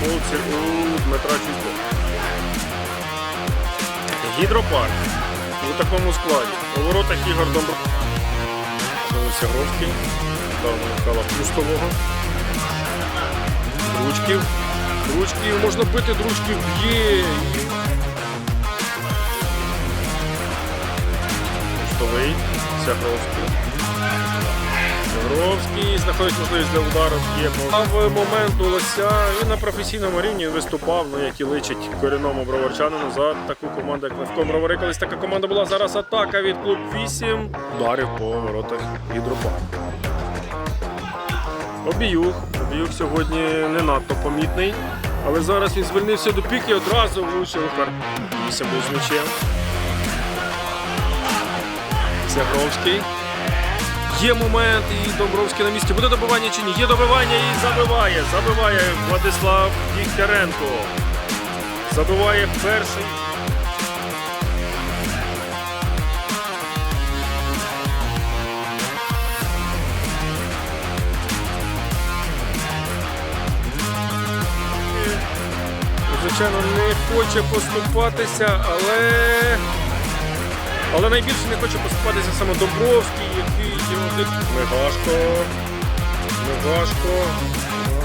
полці у Дмитра Чуйко. Гідропарк у такому складі. У воротах Ігор Домбро. Сягровський, Михайла Пустового. Ручків. Дручків можна бити, дручків б'є. Пустовий. Сягровський. Сягровський знаходить можливість для удару. Є в момент у Лося. Він на професійному рівні виступав, ну як і личить корінному броварчанину за таку команду, як Левко Бровари. Колись така команда була. Зараз атака від клуб 8. Ударів по воротах гідропарку. Обіюх. Обіюх сьогодні не надто помітний. Але зараз він звільнився до піки, одразу влучив удар. Вісім з м'ячем. Сягровський. Є момент, і Домбровський на місці. Буде добивання чи ні? Є добивання і забиває. Забиває Владислав Дігтяренко. Забиває перший. Звичайно, не хоче поступатися, але. Але найбільше не хоче поступатися саме Добровський, який один Мегашко. Мегашко.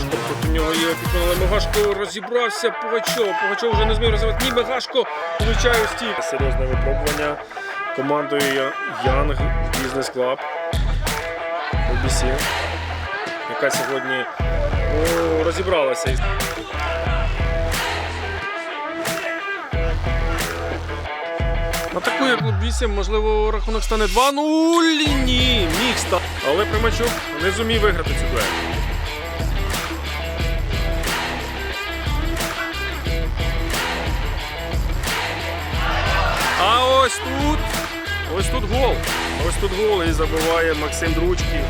Мегашко проти нього є опікун, але Мегашко розібрався. Пугачов. Пугачов вже не зміг розвивати. Ні, Мегашко влучає у. Серйозне випробування командою Я- Янг Бізнес Клаб. BBC, яка сьогодні ну, розібралася Атакує клуб 8, можливо, рахунок стане 2-0. Ні, міг стати. Але Примачук не зумів виграти цю дуель. А ось тут. Ось тут гол. Ось тут гол і забиває Максим Дручків.